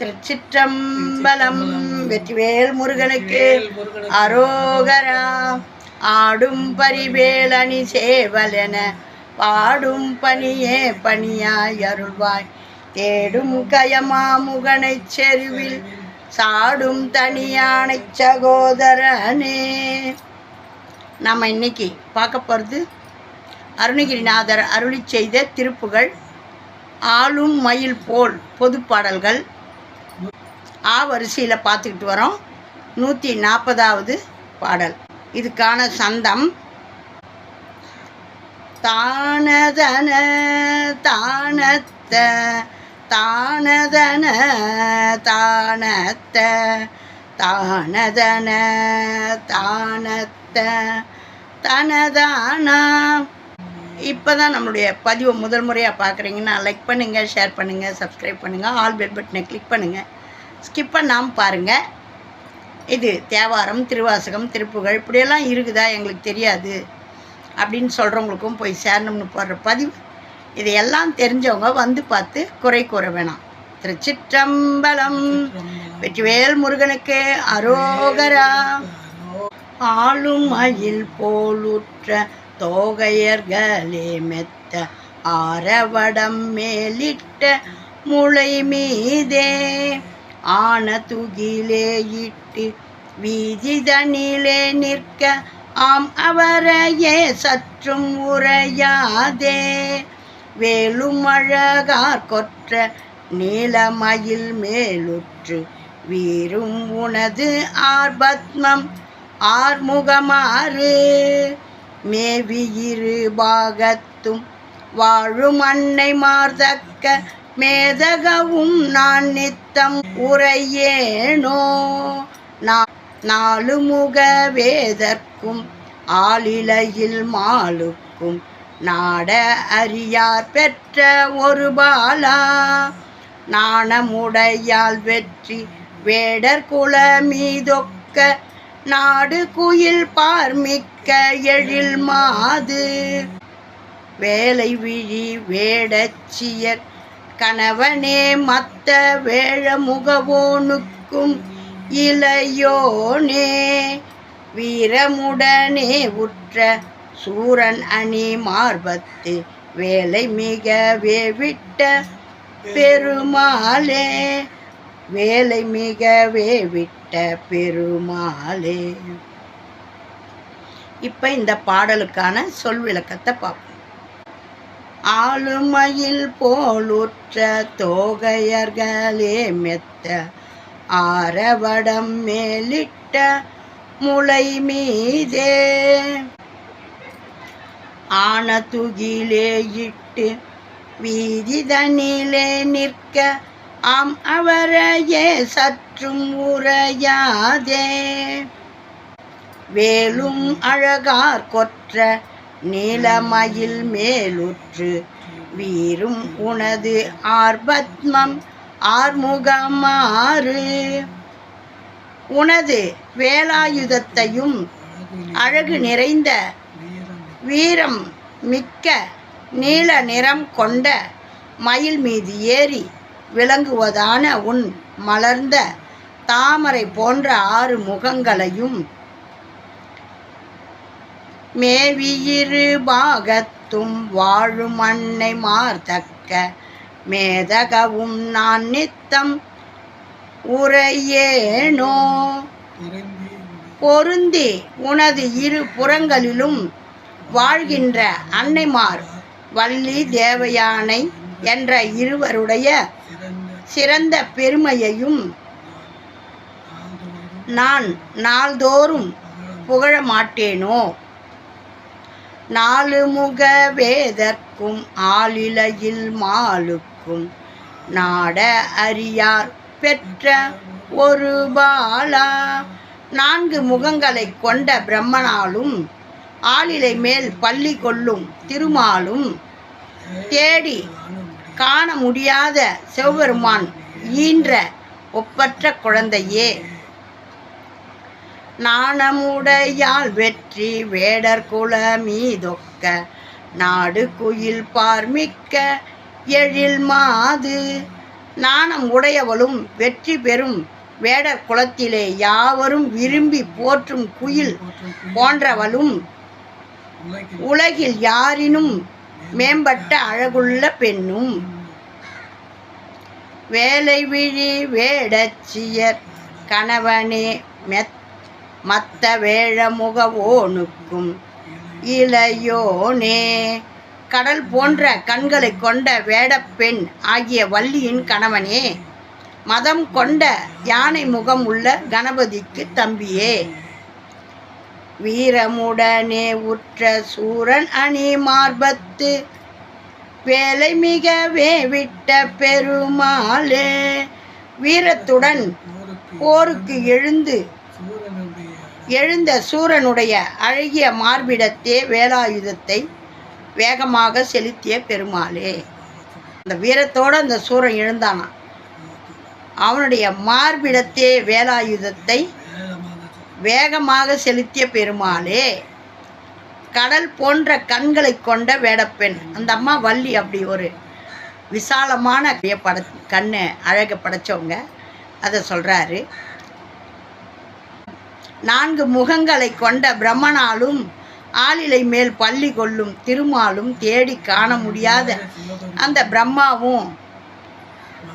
திருச்சிற்றம்பலம் வெற்றிவேல் முருகனுக்கு அரோகரா. ஆடும் பரிவேலணி சேவலென பாடும் பணியே பணியாய் அருள்வாய். தேடும் கயமாமுகனைச் செருவில் சாடும் தனியானைச் சகோதரனே. நாம் இன்னைக்கு பார்க்க போகிறது அருணகிரிநாதர் அருளி செய்த திருப்புகள் ஆளும் மயில் போல் பொது பாடல்கள். ஆ வரிசையில் பார்த்துக்கிட்டு வரோம். நூற்றி நாற்பதாவது பாடல். இதுக்கான சந்தம். தானதன தானத்த தானதன தானத்த தானதன தானத்த தனதானா? இப்போ தான் நம்மளுடைய பதிவை முதல் முறையாக பார்க்குறீங்கன்னா லைக் பண்ணுங்கள் ஷேர் பண்ணுங்கள் சப்ஸ்கிரைப் பண்ணுங்கள் ஆல் பெல் பட்டனை கிளிக் பண்ணுங்கள் ஸ்கிப் பண்ணாமல் பாருங்கள் இது தேவாரம் திருவாசகம் திருப்புகழ் இப்படியெல்லாம் இருக்குதா எங்களுக்கு தெரியாது. அப்படின்னு சொல்கிறவங்களுக்கும் போய் சேரணும்னு போடுற பதிவு. இதையெல்லாம் தெரிஞ்சவங்க வந்து பார்த்து குறை கூற வேணாம். திருச்சிற்றம்பலம் வெற்றிவேல் முருகனுக்கு அரோகரா. ஆளும் மயில் போலுற்ற தோகையர்களே மெத்த ஆரவடம் மேலிட்ட முளை மீதே. ஆன துகிலே இட்டு வீதிதனிலே நிற்க ஆம் அவரையே சற்றும் உரையாதே. வேலும் அழகார் கொற்ற நீலமயில் மேலுற்று வீரும் உனது ஆர்பத்மம் ஆர்முகமாறு. மேவியிரு பாகத்தும் வாழும் அன்னை மார்தக்க மேதகவும் நான் நித்தம் உரையேனோ? நா- நாலு முக வேதற்கும் ஆளிலையில் மாலுக்கும் நாட அறியார் பெற்ற ஒரு பாலா. நாணமுடையால் வெற்றி வேடர் குல மீதொக்க நாடு குயில் பார்மிக்க எழில் மாது. வேலை விழி வேடச்சியர் கணவனே மத்த வேழ முகவோனுக்கும் இளையோனே வீரமுடனே உற்ற சூரன் அணி மார்பத்து வேலை மிகவே விட்ட பெருமாளே வேலை மிகவே விட்ட பெருமாளே. இப்போ இந்த பாடலுக்கான சொல் விளக்கத்தை பார்ப்போம். ஆளுமையில் போலுற்ற தோகையர்களே மெத்த ஆரவடம் மேலிட்ட முளை மீதே ஆன துகிலே இட்டு வீதிதனிலே நிற்க ஆம் அவரையே சற்றும் உரையாதே. வேலும் அழகார் கொற்ற நீலமயில் மேலுற்று வீரும் உனது ஆர்பத்மம் ஆர்முகமாறு. உனது வேலாயுதத்தையும் அழகு நிறைந்த வீரம் மிக்க நீல நிறம் கொண்ட மயில் மீது ஏறி விளங்குவதான உன் மலர்ந்த தாமரை போன்ற ஆறு முகங்களையும் மேவியிரு பாகத்தும் வாழும் அன்னை மார்த்தக்க மேதகவும் நான் நித்தம் உரையேனோ. பொருந்தி உனது இரு புறங்களிலும் வாழ்கின்ற அன்னைமார் வள்ளி தேவயானை என்ற இருவருடைய சிறந்த பெருமையையும் நான் நாள்தோறும் புகழ மாட்டேனோ. நாலு முக வேதற்கும் ஆளிலையில் மாலுக்கும். நாட அறியார் பெற்ற ஒரு பாலா. நான்கு முகங்களை கொண்ட பிரம்மனாலும் ஆளிலை மேல் பள்ளி கொள்ளும் திருமாலும் தேடி காண முடியாத சிவபெருமான் ஈன்ற ஒப்பற்ற குழந்தையே. நாணமுடையால் வெற்றி வேடர் குல மீதொக்க நாடு குயில் பார்மிக்க எழில் மாது. நாணம் உடையவளும் வெற்றி பெறும் வேடர் குலத்திலே யாவரும் விரும்பி போற்றும் குயில் போன்றவளும் உலகில் யாரினும் மேம்பட்ட அழகுள்ள பெண்ணும். வேலை விழி வேடச்சியர் கணவனே மெத் மத்த வேழ முகவோனுக்கும் இளையோனே கடல் போன்ற கண்களை கொண்ட வேடப்பெண் ஆகிய வள்ளியின் கணவனே மதம் கொண்ட யானை முகம் உள்ள கணபதிக்கு தம்பியே. வீரமுடனே உற்ற சூரன் அணி மார்பத்து வேலை மிகவே விட்ட பெருமாளே. வீரத்துடன் போருக்கு எழுந்து எழுந்த சூரனுடைய அழகிய மார்பிடத்தே வேலாயுதத்தை வேகமாக செலுத்திய பெருமாளே. அந்த வீரத்தோடு அந்த சூரன் எழுந்தானான் அவனுடைய மார்பிடத்தே வேலாயுதத்தை வேகமாக செலுத்திய பெருமாளே. கடல் போன்ற கண்களை கொண்ட வேடப்பெண். அந்த அம்மா வள்ளி அப்படி ஒரு விசாலமான பட கண்ணு அழக படைச்சவங்க. அதை சொல்கிறாரு நான்கு முகங்களை கொண்ட பிரம்மனாலும் ஆளிலை மேல் பள்ளி கொள்ளும் திருமாலும் தேடி காண முடியாத அந்த பிரம்மாவும்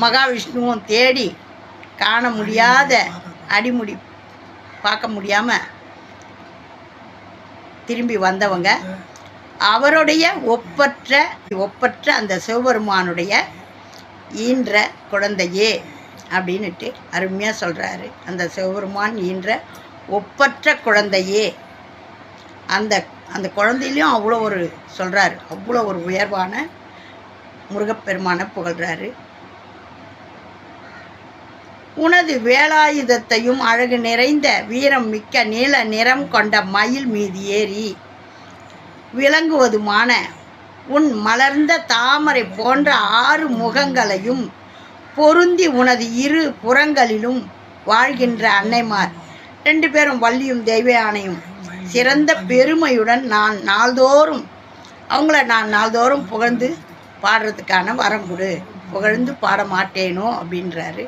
மகாவிஷ்ணுவும் தேடி காண முடியாத அடிமுடி பார்க்க முடியாமல் திரும்பி வந்தவங்க. அவருடைய ஒப்பற்ற ஒப்பற்ற அந்த சிவபெருமானுடைய ஈன்ற குழந்தையே அப்படின்னுட்டு அருமையாக சொல்கிறாரு அந்த சிவபெருமான் ஈன்ற ஒப்பற்ற குழந்தையே. அந்த அந்த குழந்தையிலையும் அவ்வளோ ஒரு சொல்கிறாரு அவ்வளோ ஒரு உயர்வான முருகப்பெருமானை புகழ்கிறாரு உனது வேலாயுதத்தையும் அழகு நிறைந்த வீரம் மிக்க நீல நிறம் கொண்ட மயில் மீது ஏறி விளங்குவதுமான உன் மலர்ந்த தாமரை போன்ற ஆறு முகங்களையும் பொருந்தி உனது இரு புறங்களிலும் வாழ்கின்ற அன்னைமார். ரெண்டு பேரும் வள்ளியும் தெய்வயானையும் சிறந்த பெருமையுடன் நான் நாள்தோறும் அவங்கள நான் நாள்தோறும் புகழ்ந்து பாடுறதுக்கான வரம் கொடு. புகழ்ந்து பாட மாட்டேனோ அப்படின்றாரு.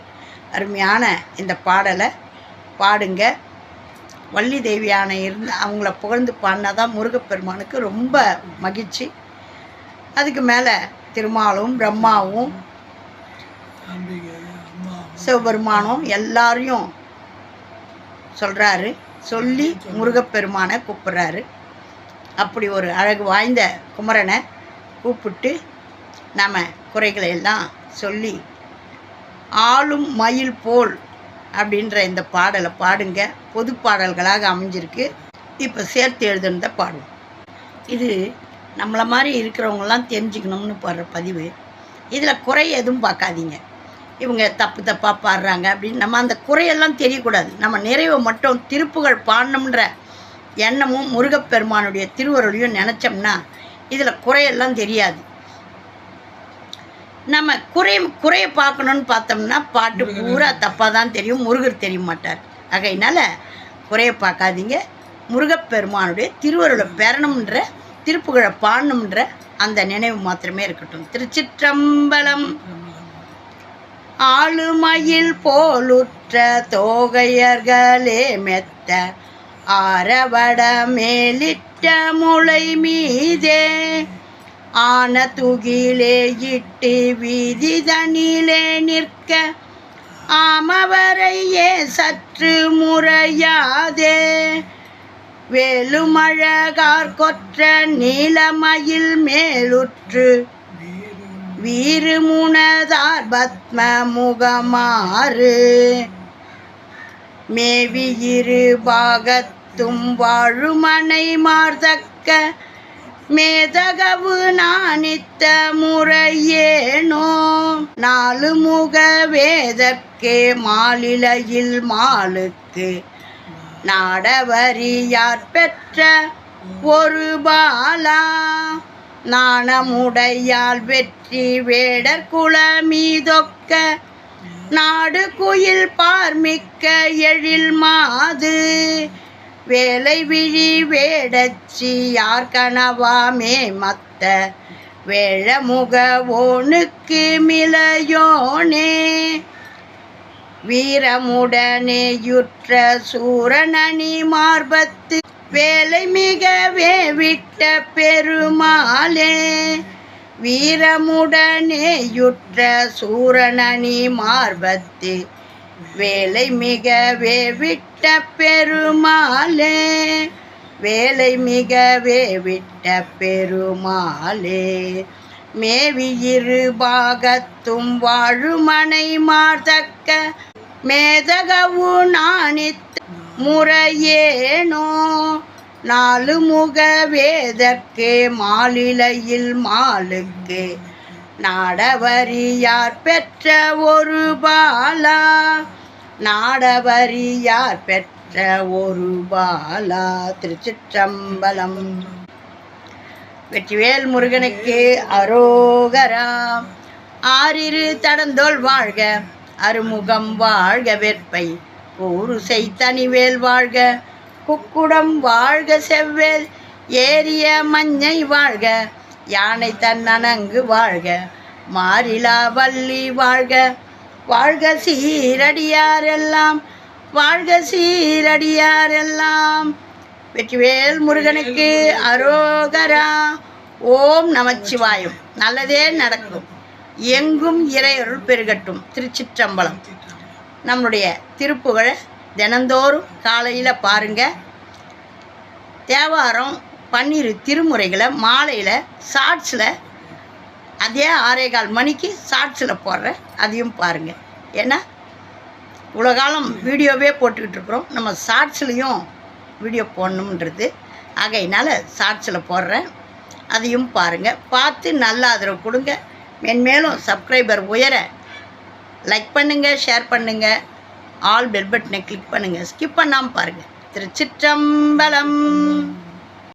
அருமையான இந்த பாடலை பாடுங்க. வள்ளி தேவியான இருந்து அவங்கள புகழ்ந்து பாடினா தான் முருகப்பெருமானுக்கு ரொம்ப மகிழ்ச்சி. அதுக்கு மேலே திருமாலும் பிரம்மாவும் சிவபெருமானும் எல்லாரையும் சொல்கிறாரு சொல்லி முருகப்பெருமானை கூப்பிட்றாரு. அப்படி ஒரு அழகு வாய்ந்த குமரனை கூப்பிட்டு நம்ம குறைகளை எல்லாம் சொல்லி ஆளும் மயில் போல் அப்படின்ற இந்த பாடலை பாடுங்க. பொது பாடல்களாக அமைஞ்சிருக்கு. இப்போ சேர்த்து எழுதுனதை பாடுவோம். இது நம்மளை மாதிரி இருக்கிறவங்களாம் தெரிஞ்சுக்கணும்னு பாடுற பதிவு. இதில் குறை எதுவும் பார்க்காதீங்க. இவங்க தப்பு தப்பாக பாடுறாங்க அப்படின்னு நம்ம அந்த குறையெல்லாம் தெரியக்கூடாது. நம்ம நிறைவை மட்டும் திருப்புகள் பாடணுன்ற எண்ணமும் முருகப்பெருமானுடைய திருவருளையும் நினச்சோம்னா இதில் குறையெல்லாம் தெரியாது. நம்ம குறை குறையை பார்க்கணுன்னு பார்த்தோம்னா பாட்டு பூரா தப்பாக தான் தெரியும். முருகர் தெரிய மாட்டார். ஆகையினால குறையை பார்க்காதீங்க. முருகப்பெருமானுடைய திருவருளை பெறணுன்ற திருப்புகழை பாடணுன்ற அந்த நினைவு மாத்திரமே இருக்கட்டும். திருச்சிற்றம்பலம். ஆளுமையில் போலுற்ற தோகையர்களே மெத்த ஆரவட மேலிட்ட முளை மீதே. ஆன துகிலே இட்டு வீதி தனிலே நிற்க ஆமவரையே சற்று முறையாதே. வேலுமழகார் கொற்ற நீலமயில் மேலுற்று வீருமுனதார் பத்ம முகமாறு மேவியிரு பாகத்தும் வாழுமனை மார்தக்க மேதகவு நானித்த முறையேனோ. நாலு முக வேதற்கே மாலிலையில் மாலுக்கு நாடவரியார் பெற்ற ஒரு பாலா. நாணமுடையால் வெற்றி வேடர் குளமீதொக்க நாடு குயில் பார்மிக்க எழில் மாது. வேலை விழி வேடச்சி யார் கனவாமே மத்த வேழமுகவோனுக்கு மிளையோனே. வீரமுடனே யுற்ற சூரனணி மார்பத்து வேலை மிகவே விட்ட பெருமாளே வீரமுடனேயுற்ற சூரணனி மார்பத்து. வேலை மிகவே விட்ட பெருமாளே வேலை மிகவே விட்ட பெருமாளே மேவி இரு பாகத்தும் வாழுமனை மார்தக்க மேதகவு நாணித்த முறையேனோ? நாலு முக வேதற்கே மாலிலையில் மாலுக்கு. நாடவரியார் பெற்ற ஒரு பாலா? நாடவரியார் பெற்ற ஒரு பாலா? திருச்சிற்றம்பலம். வெற்றிவேல் முருகனுக்கு அரோகரா. ஆறிரு தடந்தோல் வாழ்க அருமுகம் வாழ்க வெற்பை ஊருசை தனிவேல் வாழ்க குக்குடம் வாழ்க செவ்வேல் ஏரிய மஞ்சை வாழ்க யானை தன்னனங்கு வாழ்க மாறிலா வள்ளி வாழ்க. வாழ்க சீரடியாரெல்லாம் வாழ்க சீரடியாரெல்லாம். வெற்றிவேல் முருகனுக்கு அரோகரா. ஓம் நமச்சிவாயம். நல்லதே நடக்கும். எங்கும் இறையருள் பெருகட்டும். திருச்சிற்றம்பலம். நம்முடைய திருப்புகழை தினந்தோறும் காலையில் பாருங்கள் தேவாரம் பன்னிரு திருமுறைகளை மாலையில் ஷார்ட்ஸில் அதே ஆறேகால் மணிக்கு ஷார்ட்ஸில் போடுறேன் அதையும் பாருங்கள் ஏன்னா இவ்வளோ காலம் வீடியோவே போட்டுக்கிட்டு இருக்கிறோம். நம்ம ஷார்ட்ஸ்லேயும் வீடியோ போடணுன்றது ஆகையினால் ஷார்ட்ஸில் போடுறேன். அதையும் பாருங்கள் பார்த்து நல்ல ஆதரவு கொடுங்க. மென்மேலும் சப்ஸ்கிரைபர் உயர லைக் பண்ணுங்கள் ஷேர் பண்ணுங்கள் ஆல் பெல் பட்டனை கிளிக் பண்ணுங்கள் ஸ்கிப் பண்ணாமல் பாருங்கள் திருச்சிற்றம்பலம்.